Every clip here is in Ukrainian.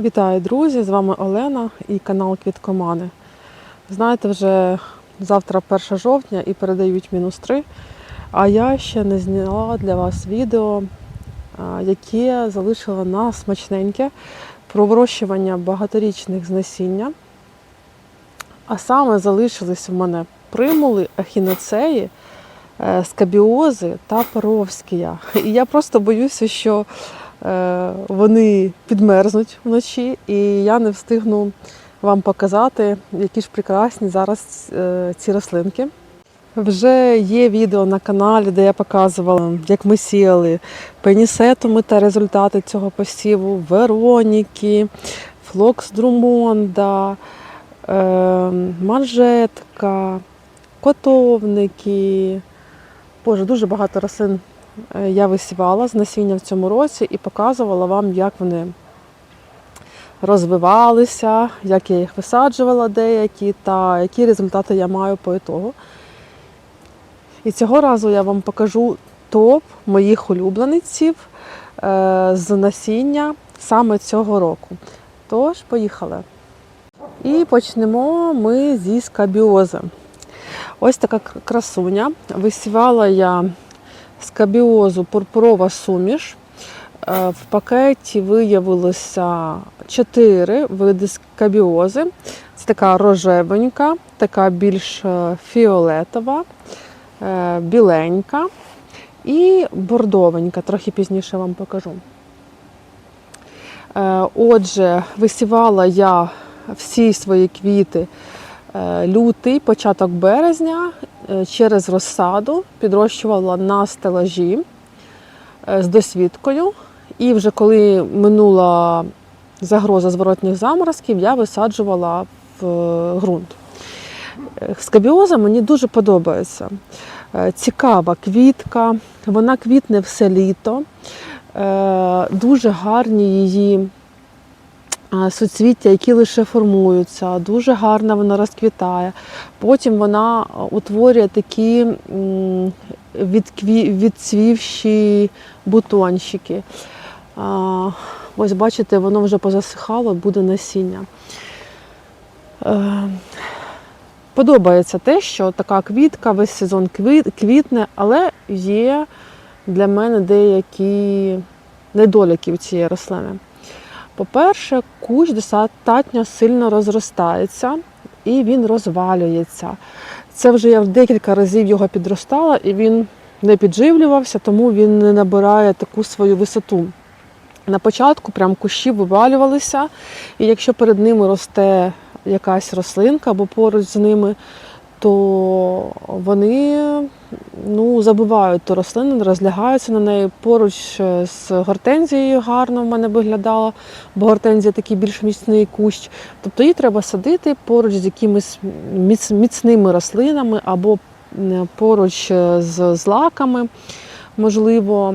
Вітаю, друзі! З вами Олена і канал Квіткомани. Знаєте, вже завтра 1 жовтня і передають мінус 3. А я ще не зняла для вас відео, яке залишила на смачненьке про вирощування багаторічних з насіння. А саме залишились у мене примули, ахіноцеї, е, скабіози та паровськія. І я просто боюся, що е, вони підмерзнуть вночі, і я не встигну вам показати, які ж прекрасні зараз е, ці рослинки. Вже є відео на каналі, де я показувала, як ми сіяли пенісетуми та результати цього посіву, Вероніки, Флокс Друмонда, е, манжетка, котовники. Боже, дуже багато рослин е, я висівала з насіння в цьому році і показувала вам, як вони розвивалися, як я їх висаджувала деякі та які результати я маю по ітогу. І цього разу я вам покажу топ моїх улюблениців е, з насіння саме цього року. Тож, поїхали. І почнемо ми зі скабіози. Ось така красуня. Висівала я скабіозу пурпурова суміш. Е, В пакеті виявилося 4 види скабіози. Це така рожевенька, така більш е, фіолетова, е, біленька і бордовенька. Трохи пізніше вам покажу. Отже, висівала я всі свої квіти лютий, початок березня е, через розсаду, підрощувала на стелажі е, з досвідкою. І вже коли минула загроза зворотніх заморозків, я висаджувала в е, ґрунт. Е, Скабіоза мені дуже подобається. Е, Цікава квітка, вона квітне все літо. Е, Дуже гарні її суцвіття, які лише формуються. Дуже гарно вона розквітає. Потім вона утворює такі відцвівші бутончики. Ось бачите, воно вже позасихало, буде насіння. Е, Подобається те, що така квітка весь сезон квітне, але є для мене деякі недоліки в цієї рослини. По-перше, кущ достатньо сильно розростається і він розвалюється. Це вже я декілька разів його підростала, і він не підживлювався, тому він не набирає таку свою висоту. На початку прям кущі вивалювалися, і якщо перед ними росте якась рослинка або поруч з ними, то вони ну, забивають ту рослину, розлягаються на неї. Поруч е, з гортензією гарно в мене виглядало, бо гортензія такий більш міцний кущ. Тобто її треба садити поруч з якимись міцними рослинами або поруч е, з злаками, можливо,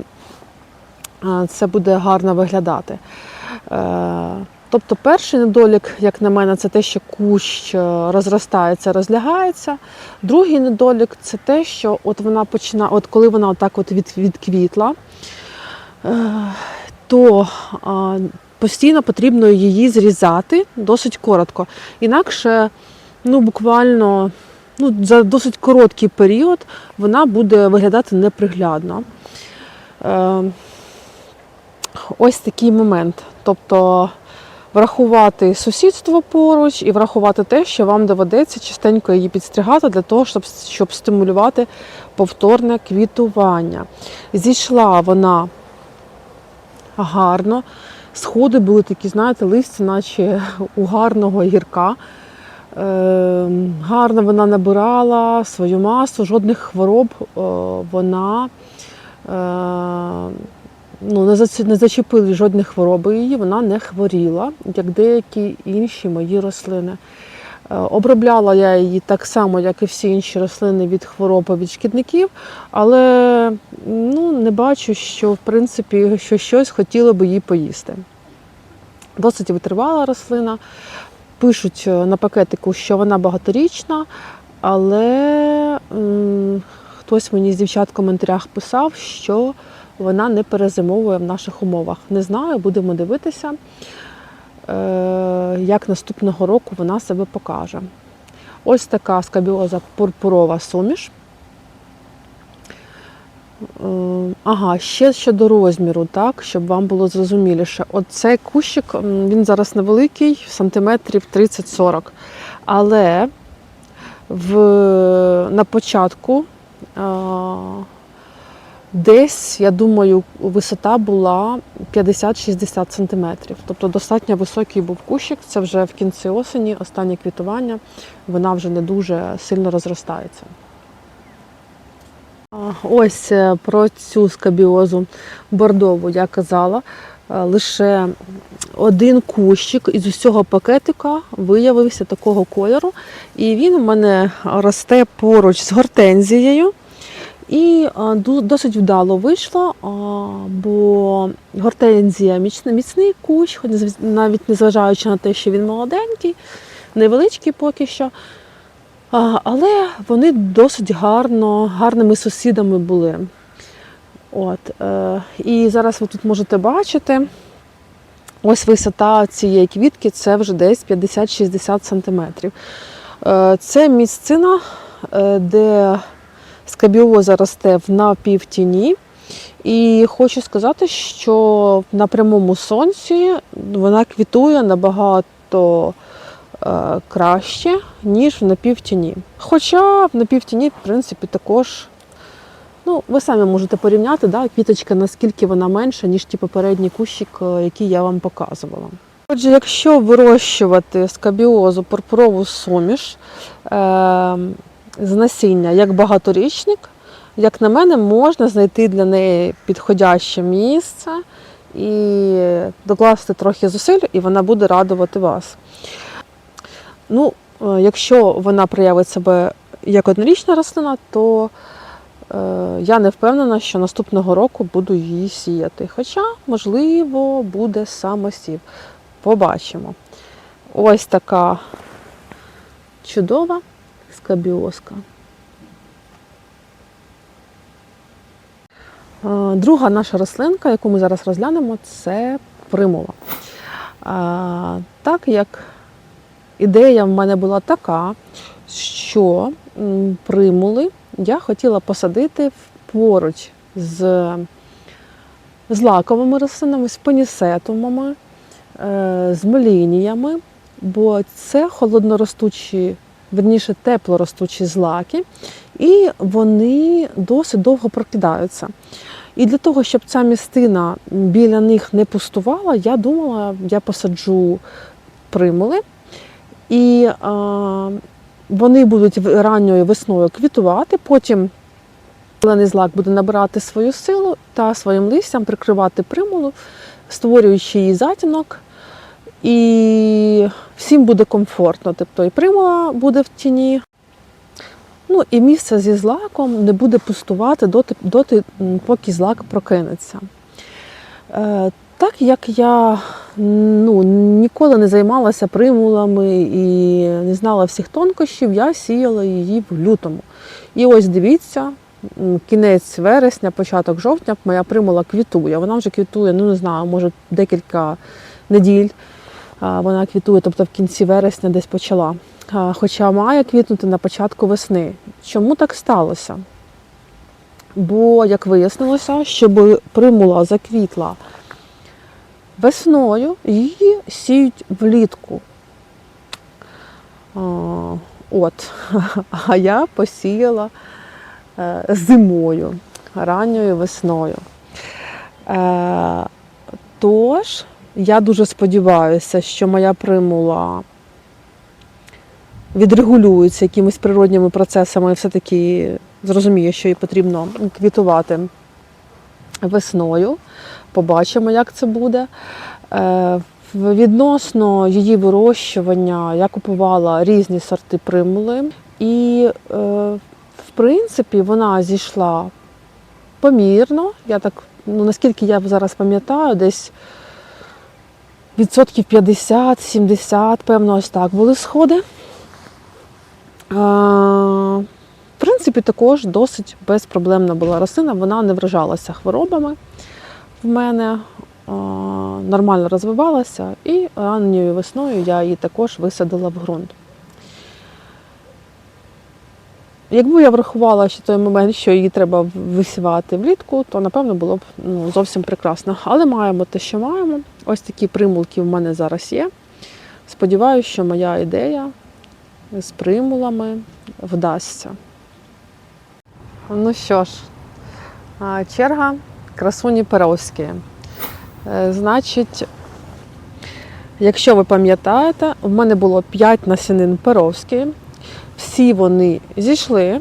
е, це буде гарно виглядати. Тобто перший недолік, як на мене, це те, що кущ е, розростається, розлягається. Другий недолік це те, що от вона починає, от коли вона отак от від, відквітла, е, то постійно потрібно її зрізати досить коротко. Інакше, ну буквально ну, за досить короткий період вона буде виглядати неприглядно. Е, ось такий момент. Тобто врахувати сусідство поруч і врахувати те, що вам доведеться частенько її підстригати для того, щоб, щоб стимулювати повторне квітування. Зійшла вона гарно. Сходи були такі, знаєте, листя, наче у гарного гірка. Е, гарно вона набирала свою масу, жодних хвороб е, вона е, ну, не, зачепили жодних хвороби її, вона не хворіла, як деякі інші мої рослини. Е, Обробляла я її так само, як і всі інші рослини від хвороб від шкідників, але ну, не бачу, що в принципі що щось хотіло би їй поїсти. Досить витривала рослина. Пишуть е, на пакетику, що вона багаторічна, але м, хтось мені з дівчат в коментарях писав, що вона не перезимовує в наших умовах. Не знаю, будемо дивитися. е, як наступного року вона себе покаже. Ось така скабіоза пурпурова суміш. Е, Ага, ще щодо розміру, так, щоб вам було зрозуміліше. Оцей кущик, він зараз невеликий, сантиметрів 30-40. Але в, на початку а, десь, я думаю, висота була 50-60 сантиметрів. Тобто достатньо високий був кущик. Це вже в кінці осені, останнє квітування, вона вже не дуже сильно розростається. Ось е, про цю скабіозу бордову я казала. Е, Лише один кущик із усього пакетика виявився такого кольору. І він у мене росте поруч з гортензією. І досить вдало вийшло, бо гортензія міцний, кущ, хоч навіть незважаючи на те, що він молоденький, невеличкий поки що. Але вони досить гарно, гарними сусідами були. От, е, і зараз ви тут можете бачити, ось висота цієї квітки це вже десь 50-60 сантиметрів. Е, це місцина, е, де скабіоза росте в напівтіні. І хочу сказати, що на прямому сонці вона квітує набагато е, краще, ніж в напівтіні. Хоча в напівтіні, в принципі, також, ну, ви самі можете порівняти, да, квіточка, наскільки вона менша, ніж ті попередній кущик, е, який я вам показувала. Отже, якщо вирощувати скабіозу пурпурову суміш е, з насіння як багаторічник, як на мене, можна знайти для неї підходяще місце і докласти трохи зусиль, і вона буде радувати вас. Ну, е, якщо вона проявить себе як однорічна рослина, то е, я не впевнена, що наступного року буду її сіяти. Хоча, можливо, буде самосів. Побачимо. Ось така чудова скабіозка. Е, Друга наша рослинка, яку ми зараз розглянемо, це примула. Так як ідея в мене була така, що примули я хотіла посадити поруч з, лаковими рослинами, з пенісетумами, е, з молініями, бо це холодноростучі, верніше теплоростучі злаки, і вони досить довго прокидаються. І для того, щоб ця містина біля них не пустувала, я думала, я посаджу примули. І а, вони будуть ранньою весною квітувати, потім зелений злак буде набирати свою силу та своїм листям прикривати примулу, створюючи її затінок. І всім буде комфортно. Тобто і примула буде в тіні. Ну і місце зі злаком не буде пустувати доти, доти поки злак прокинеться. Е, так як я ну, ніколи не займалася примулами і не знала всіх тонкощів, я сіяла її в лютому. І ось дивіться, кінець вересня, початок жовтня, моя примула квітує. Вона вже квітує, ну не знаю, може декілька неділь. Вона квітує, тобто в кінці вересня десь почала. Хоча має квітнути на початку весни. Чому так сталося? Бо, як вияснилося, щоб примула заквітла весною, її сіють влітку. От, а я посіяла е, зимою, ранньою весною. Е, Тож, я дуже сподіваюся, що моя примула відрегулюється якимись природніми процесами і все-таки зрозуміє, що їй потрібно квітувати весною. Побачимо, як це буде. Е, Відносно її вирощування я купувала різні сорти примули, і, е, в принципі, вона зійшла помірно. Я так, ну наскільки я зараз пам'ятаю, десь відсотків 50-70, певно, ось так були сходи. А, В принципі, також досить безпроблемна була рослина, вона не вражалася хворобами в мене. нормально розвивалася, і ранньою весною я її також висадила в ґрунт. Якби я врахувала ще той момент, що її треба висівати влітку, то напевно було б ну, зовсім прекрасно. Але маємо те, що маємо. Ось такі примулки в мене зараз є. Сподіваюся, що моя ідея з примулами вдасться. Ну що ж, черга красуні Перовської. Е, Значить, якщо ви пам'ятаєте, в мене було 5 насінин Перовської. Всі вони зійшли.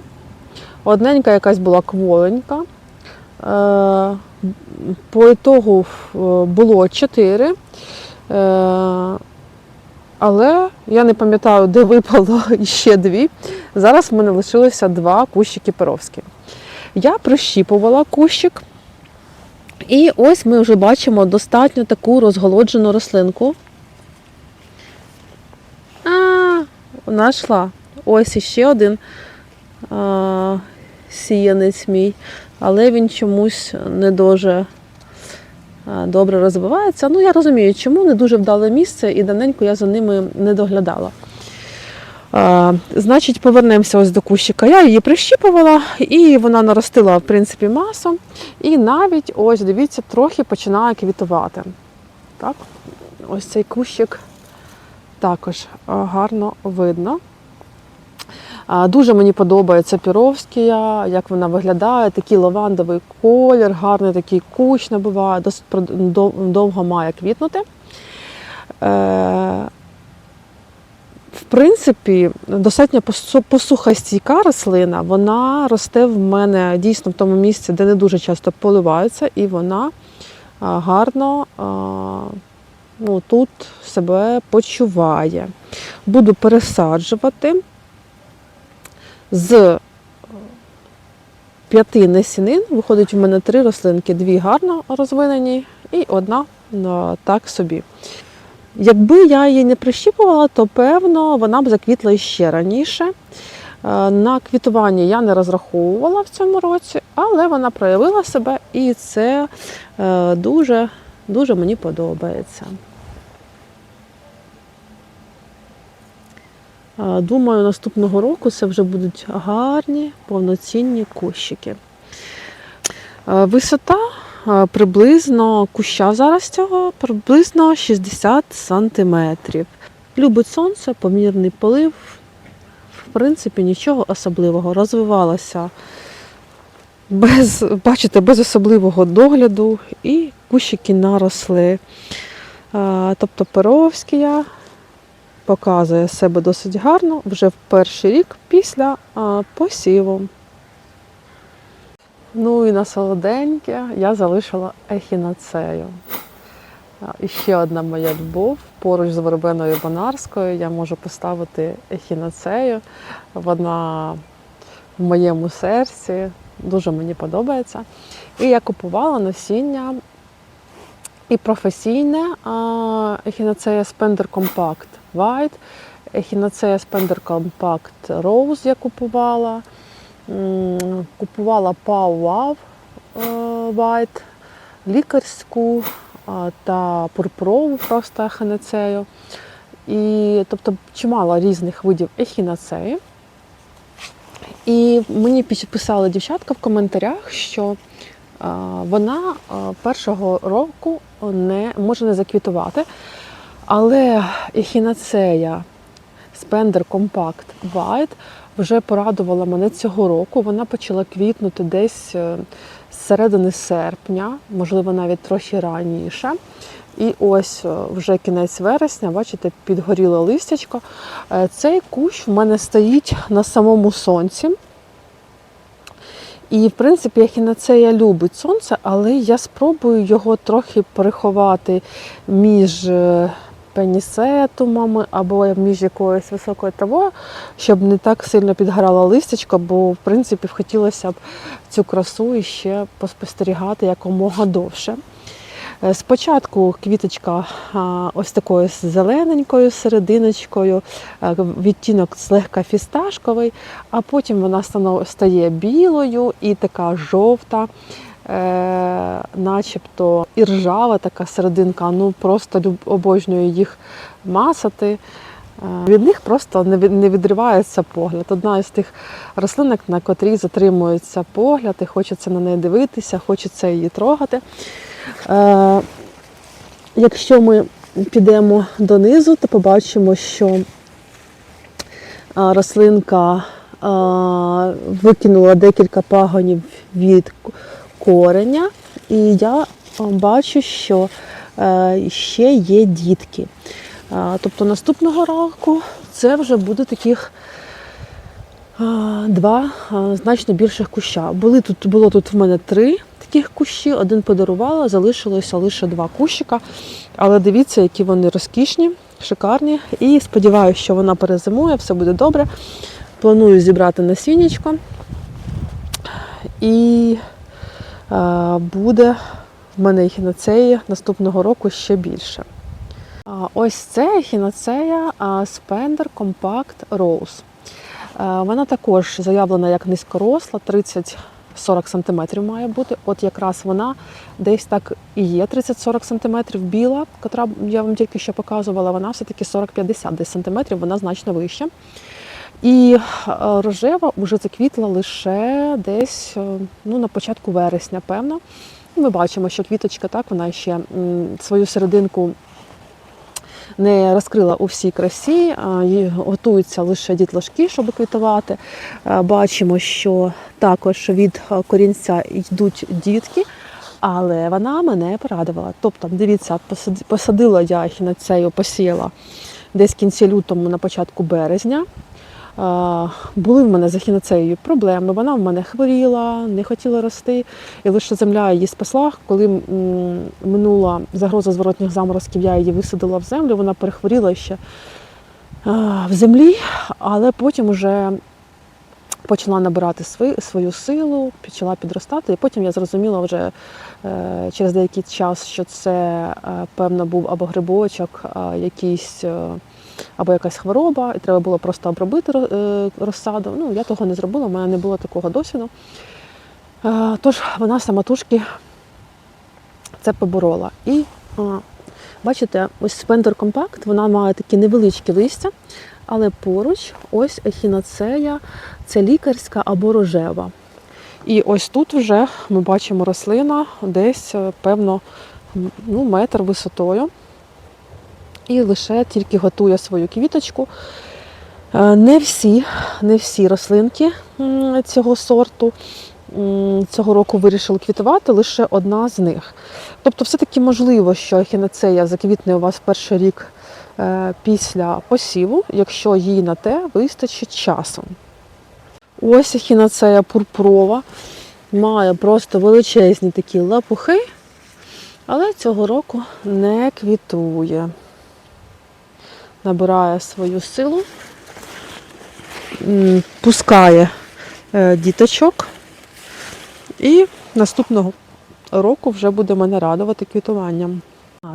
Одненька якась була кволенька. Е, По ітогу е, було 4. Але я не пам'ятаю, де випало ще дві. Зараз в мене лишилося два кущики перовські. Я прищіпувала кущик, і ось ми вже бачимо достатньо таку розголоджену рослинку. А, вона йшла. Ось іще один а, сіянець мій, але він чомусь не дуже добре розвивається. Ну, я розумію, чому не дуже вдале місце, і давненько я за ними не доглядала. А, значить, повернемося ось до кущика. Я її прищіпувала, і вона наростила, в принципі, масу. І навіть, ось, дивіться, трохи починає квітувати. Так? Ось цей кущик також гарно видно. Дуже мені подобається Піровськія, як вона виглядає, такий лавандовий колір, гарний такий кущ набуває, досить довго має квітнути. Е, в принципі, достатньо посу- посухостійка рослина, вона росте в мене дійсно в тому місці, де не дуже часто поливаються, і вона гарно ну, тут себе почуває. Буду пересаджувати з п'яти насінин виходить у мене три рослинки, дві гарно розвинені і одна ну, так собі. Якби я її не прищіпувала, то певно вона б заквітла іще раніше. Е, На квітування я не розраховувала в цьому році, але вона проявила себе і це е, дуже, дуже мені подобається. Думаю, наступного року це вже будуть гарні повноцінні кущики. Висота приблизно куща зараз цього приблизно 60 сантиметрів. Любить сонце, помірний полив. В принципі, нічого особливого. Розвивалася без, бачите, без особливого догляду, і кущики наросли. Тобто Перовськія показує себе досить гарно вже в перший рік після посіву. Ну і на солоденьке я залишила ехінацею. І ще одна моя любов. Поруч з вербеною Бонарською я можу поставити ехінацею. Вона в моєму серці дуже мені подобається. І я купувала насіння і професійне ехінацея Spender Compact White, ехінацея Spender Compact Rose я купувала. Купувала Pau Wow е, White, лікарську та пурпурову просто ехінацею. І, тобто чимало різних видів ехінацеї. І мені писали дівчатка в коментарях, що вона першого року не може не заквітувати. Але ехінацея Spender Compact White вже порадувала мене цього року. Вона почала квітнути десь е, з середини серпня, можливо, навіть трохи раніше. І ось е, вже кінець вересня, бачите, підгоріло листячко. Е, Цей кущ в мене стоїть на самому сонці. І, в принципі, ехінацея любить сонце, але я спробую його трохи переховати між е, пенісетумами або між якоюсь високою травою, щоб не так сильно підгорала листячко, бо в принципі хотілося б цю красу іще поспостерігати якомога довше. Е, Спочатку квіточка ось такою зелененькою серединочкою, е, відтінок злегка фісташковий, а потім вона стає білою і така жовта. е, начебто і ржава така серединка, ну просто обожнюю їх масати. Від них просто не відривається погляд. Одна із тих рослинок, на котрій затримується погляд, і хочеться на неї дивитися, хочеться її трогати. Е, Якщо ми підемо донизу, то побачимо, що е, рослинка е, викинула декілька пагонів від кореня, і я бачу, що ще є дітки. Тобто наступного року це вже буде таких два значно більших куща. Були тут, було тут в мене три таких кущі, один подарувала, залишилося лише два кущика. Але дивіться, які вони розкішні, шикарні. І сподіваюся, що вона перезимує, все буде добре. Планую зібрати насіннячко. І е, буде в мене ехінацеї наступного року ще більше. Ось це ехінацея а, Spender Compact Rose. Е, Вона також заявлена як низькоросла, 30 40 см має бути. От якраз вона десь так і є 30-40 см біла, котра я вам тільки що показувала, вона все-таки 40-50 десь сантиметрів, вона значно вища. І е, рожева вже заквітла лише десь е, ну, на початку вересня, певно. Ми бачимо, що квіточка так, вона ще свою серединку не розкрила у всій красі, готуються лише дітлашки, щоб квітувати. Бачимо, що також від корінця йдуть дітки, але вона мене порадувала. Тобто, дивіться, посадила я їх на ехінацею, посіяла десь в кінці лютому, на початку березня. Е, Були в мене з ехінацеєю проблеми. Вона в мене хворіла, не хотіла рости, і лише земля її спасла. Коли минула загроза зворотніх заморозків, я її висадила в землю. Вона перехворіла ще е, в землі, але потім вже почала набирати свою, силу, почала підростати. І потім я зрозуміла вже е, через деякий час, що це е, певно був або грибочок, якийсь. Е, або якась хвороба, і треба було просто обробити е, розсаду. Ну, я того не зробила, в мене не було такого досвіду. Е, Тож вона самотужки це поборола. І бачите, ось Spender Compact, вона має такі невеличкі листя, але поруч ось ехінацея, це лікарська або рожева. І ось тут вже ми бачимо рослина десь, е, певно, ну, метр висотою і лише тільки готує свою квіточку. Е, Не всі, не всі рослинки цього сорту цього року вирішили квітувати, лише одна з них. Тобто, все-таки можливо, що ехінацея заквітне у вас перший рік е, після посіву, якщо їй на те вистачить часу. Ось ехінацея пурпурова має просто величезні такі лапухи, але цього року не квітує набирає свою силу, пускає е, діточок, і наступного року вже буде мене радувати квітуванням.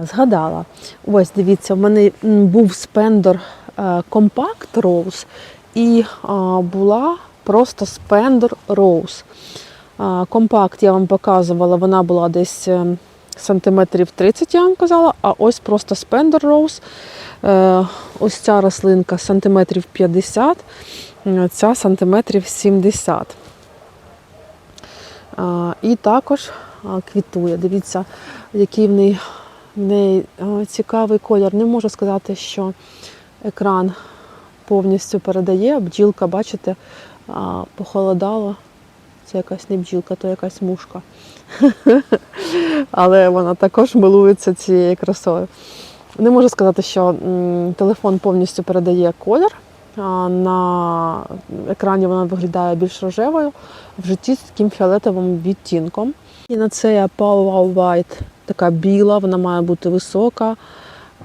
Згадала, ось дивіться, в мене був спендор е, Compact Rose і була просто спендор Rose. Компакт я вам показувала, вона була десь е, сантиметрів 30, я вам казала, а ось просто спендор Rose. Е, Ось ця рослинка сантиметрів 50, е, ця сантиметрів 70. І також квітує. Дивіться, який в неї, в неї цікавий колір. Не можу сказати, що екран повністю передає. Бджілка, бачите, похолодала. Це якась не бджілка, то якась мушка. Але вона також милується цією красою. Не можу сказати, що телефон повністю передає колір. На екрані вона виглядає більш рожевою, в житті з таким фіолетовим відтінком. І на це я Wow White така біла, вона має бути висока.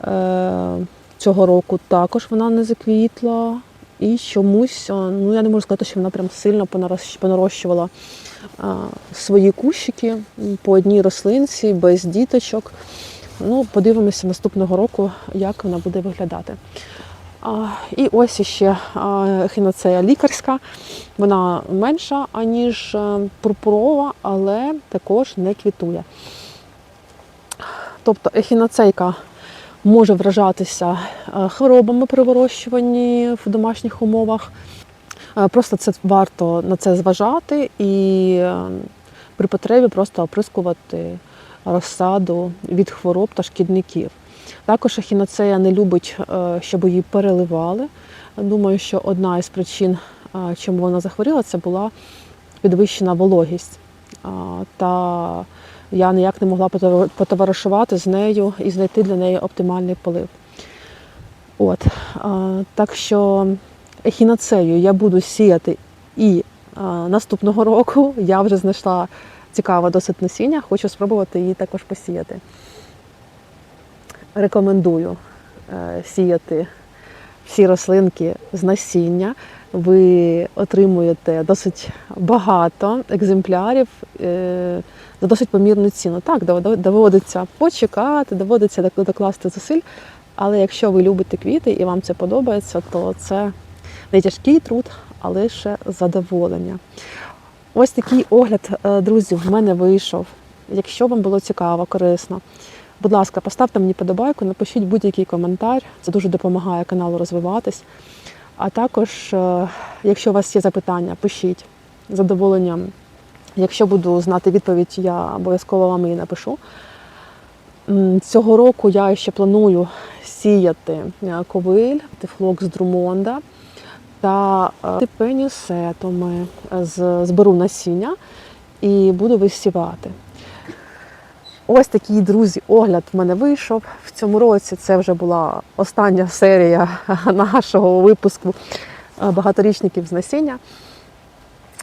Е, цього року також вона не заквітла. І чомусь, ну я не можу сказати, що вона прям сильно понарощувала свої кущики по одній рослинці, без діточок. Ну, подивимося наступного року, як вона буде виглядати. А, І ось іще а, ехінацея лікарська. Вона менша, аніж е, пурпурова, але також не квітує. Тобто ехіноцейка може вражатися е, хворобами при вирощуванні в домашніх умовах. Е, Просто це варто на це зважати і е, при потребі просто оприскувати розсаду від хвороб та шкідників. Також ехіноцея не любить, щоб її переливали. Думаю, що одна із причин, чому вона захворіла, це була підвищена вологість. Та я ніяк не могла потоваришувати з нею і знайти для неї оптимальний полив. От. Так що ехіноцею я буду сіяти і наступного року. Я вже знайшла цікаве досить насіння, хочу спробувати її також посіяти. Рекомендую е, сіяти всі рослинки з насіння. Ви отримуєте досить багато екземплярів е, за досить помірну ціну. Так, доводиться почекати, доводиться докласти зусиль. Але якщо ви любите квіти і вам це подобається, то це не тяжкий труд, а лише задоволення. Ось такий огляд, е, друзі, в мене вийшов. Якщо вам було цікаво, корисно, будь ласка, поставте мені подобайку, напишіть будь-який коментар. Це дуже допомагає каналу розвиватись. А також, е, якщо у вас є запитання, пишіть з задоволенням. Якщо буду знати відповідь, я обов'язково вам її напишу. Цього року я ще планую сіяти е, ковиль, тифлокс Друмонда та е, пенюсетоми. З- Зберу насіння і буду висівати. Ось такий, друзі, огляд в мене вийшов. В цьому році це вже була остання серія нашого випуску е, багаторічників з насіння.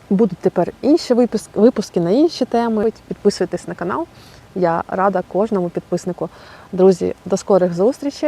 Будуть тепер інші випуски на інші теми. Підписуйтесь на канал. Я рада кожному підписнику. Друзі, до скорих зустрічей.